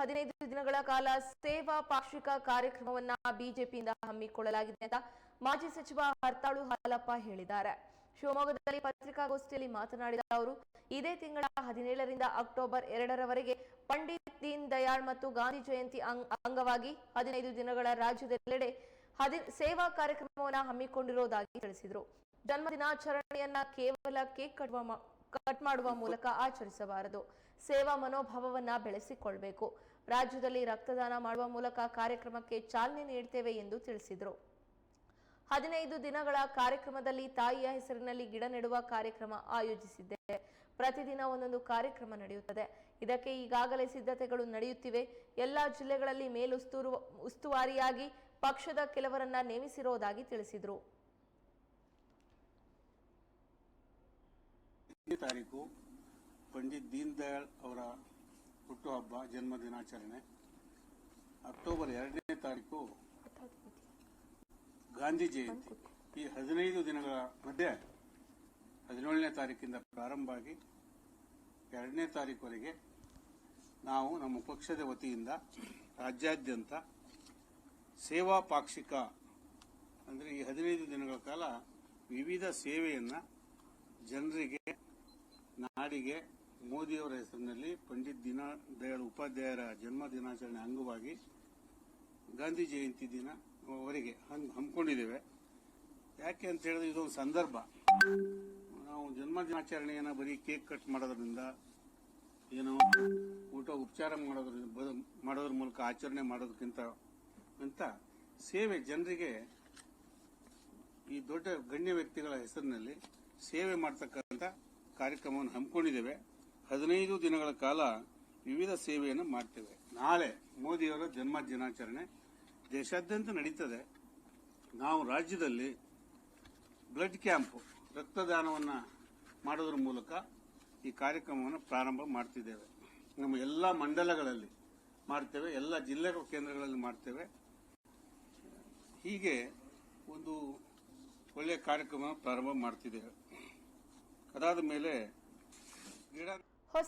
ಹದಿನೈದು ದಿನಗಳ ಕಾಲ ಸೇವಾ ಪಾಕ್ಷಿಕ ಕಾರ್ಯಕ್ರಮವನ್ನ ಬಿಜೆಪಿಯಿಂದ ಹಮ್ಮಿಕೊಳ್ಳಲಾಗಿದೆ ಅಂತ ಮಾಜಿ ಸಚಿವ ಹರ್ತಾಳು ಹಾಲಪ್ಪ ಹೇಳಿದ್ದಾರೆ. ಶಿವಮೊಗ್ಗದಲ್ಲಿ ಪತ್ರಿಕಾಗೋಷ್ಠಿಯಲ್ಲಿ ಮಾತನಾಡಿದ ಅವರು, ಇದೇ ತಿಂಗಳ ಹದಿನೇಳರಿಂದ ಅಕ್ಟೋಬರ್ ಎರಡರವರೆಗೆ ಪಂಡಿತ್ ದೀನ್ ದಯಾಳ್ ಮತ್ತು ಗಾಂಧಿ ಜಯಂತಿ ಅಂಗ್- ಅಂಗವಾಗಿ ಹದಿನೈದು ದಿನಗಳ ರಾಜ್ಯದೆಲ್ಲೆಡೆ ಹದಿ, ಸೇವಾ ಕಾರ್ಯಕ್ರಮವನ್ನು ಹಮ್ಮಿಕೊಂಡಿರುವುದಾಗಿ ತಿಳಿಸಿದರು. ಜನ್ಮ ದಿನಾಚರಣೆಯನ್ನ ಕೇವಲ ಕೇಕ್ ಕಟ್ಟುವ ಕಟ್ ಮಾಡುವ ಮೂಲಕ ಆಚರಿಸಬಾರದು. ಸೇವಾ ಮನೋಭಾವವನ್ನ ಬೆಳೆಸಿಕೊಳ್ಬೇಕು. ರಾಜ್ಯದಲ್ಲಿ ರಕ್ತದಾನ ಮಾಡುವ ಮೂಲಕ ಕಾರ್ಯಕ್ರಮಕ್ಕೆ ಚಾಲನೆ ನೀಡ್ತೇವೆ ಎಂದು ತಿಳಿಸಿದರು. ಹದಿನೈದು ದಿನಗಳ ಕಾರ್ಯಕ್ರಮದಲ್ಲಿ ತಾಯಿಯ ಹೆಸರಿನಲ್ಲಿ ಗಿಡ ನೆಡುವ ಕಾರ್ಯಕ್ರಮ ಆಯೋಜಿಸಿದ್ದೇವೆ ಪ್ರತಿದಿನ ಒಂದೊಂದು ಕಾರ್ಯಕ್ರಮ ನಡೆಯುತ್ತದೆ. ಇದಕ್ಕೆ ಈಗಾಗಲೇ ಸಿದ್ಧತೆಗಳು ನಡೆಯುತ್ತಿವೆ. ಎಲ್ಲಾ ಜಿಲ್ಲೆಗಳಲ್ಲಿ ಮೇಲುಸ್ತೂರು ಉಸ್ತುವಾರಿಯಾಗಿ ಪಕ್ಷದ ಕೆಲವರನ್ನ ನೇಮಿಸಿರುವುದಾಗಿ ತಿಳಿಸಿದರು. ಐದನೇ ತಾರೀಕು ಪಂಡಿತ್ ದೀನ್ ದಯಾಳ್ ಅವರ ಹುಟ್ಟುಹಬ್ಬ ಜನ್ಮ ದಿನಾಚರಣೆ ಅಕ್ಟೋಬರ್ ಎರಡನೇ ತಾರೀಕು ಗಾಂಧಿ ಜಯಂತಿ. ಈ ಹದಿನೈದು ದಿನಗಳ ಮಧ್ಯೆ ಹದಿನೇಳನೇ ತಾರೀಕಿಂದ ಪ್ರಾರಂಭ ಆಗಿ ಎರಡನೇ ತಾರೀಕುವರೆಗೆ ನಾವು ನಮ್ಮ ಪಕ್ಷದ ವತಿಯಿಂದ ರಾಜ್ಯಾದ್ಯಂತ ಸೇವಾ ಪಾಕ್ಷಿಕ ಅಂದರೆ ಈ ಹದಿನೈದು ದಿನಗಳ ಕಾಲ ವಿವಿಧ ಸೇವೆಯನ್ನು ಜನರಿಗೆ ನಾಡಿಗೆ ಮೋದಿಯವರ ಹೆಸರಿನಲ್ಲಿ ಪಂಡಿತ್ ದೀನ ದಯಾಳ್ ಉಪಾಧ್ಯಾಯರ ಜನ್ಮ ದಿನಾಚರಣೆ ಅಂಗವಾಗಿ ಗಾಂಧಿ ಜಯಂತಿ ದಿನ ಅವರಿಗೆ ಹಮ್ಮಿಕೊಂಡಿದ್ದೇವೆ. ಯಾಕೆ ಅಂತ ಹೇಳಿದ್ರೆ ಇದೊಂದು ಸಂದರ್ಭ. ನಾವು ಜನ್ಮ ದಿನಾಚರಣೆಯನ್ನು ಬರೀ ಕೇಕ್ ಕಟ್ ಮಾಡೋದ್ರಿಂದ ಏನೋ ಊಟ ಉಪಚಾರ ಮಾಡೋದ್ರಿಂದ ಮಾಡೋದ್ರ ಮೂಲಕ ಆಚರಣೆ ಮಾಡೋದಕ್ಕಿಂತ ಅಂತ ಸೇವೆ ಜನರಿಗೆ ಈ ದೊಡ್ಡ ಗಣ್ಯ ವ್ಯಕ್ತಿಗಳ ಹೆಸರಿನಲ್ಲಿ ಸೇವೆ ಮಾಡತಕ್ಕಂಥ ಕಾರ್ಯಕ್ರಮವನ್ನು ಹಮ್ಮಿಕೊಂಡಿದ್ದೇವೆ. ಹದಿನೈದು ದಿನಗಳ ಕಾಲ ವಿವಿಧ ಸೇವೆಯನ್ನು ಮಾಡ್ತೇವೆ. ನಾಳೆ ಮೋದಿಯವರ ಜನ್ಮ ದಿನಾಚರಣೆ. ದೇಶಾದ್ಯಂತ ನಡೀತದೆ. ನಾವು ರಾಜ್ಯದಲ್ಲಿ ಬ್ಲಡ್ ಕ್ಯಾಂಪ್ ರಕ್ತದಾನವನ್ನು ಮಾಡೋದ್ರ ಮೂಲಕ ಈ ಕಾರ್ಯಕ್ರಮವನ್ನು ಪ್ರಾರಂಭ ಮಾಡ್ತಿದ್ದೇವೆ. ನಮ್ಮ ಎಲ್ಲ ಮಂಡಲಗಳಲ್ಲಿ ಮಾಡ್ತೇವೆ, ಎಲ್ಲ ಜಿಲ್ಲೆಗಳ ಕೇಂದ್ರಗಳಲ್ಲಿ ಮಾಡ್ತೇವೆ. ಹೀಗೆ ಒಂದು ಒಳ್ಳೆಯ ಕಾರ್ಯಕ್ರಮ ಪ್ರಾರಂಭ ಮಾಡ್ತಿದ್ದೇವೆ. ಅದಾದ ಮೇಲೆ ಗಿಡ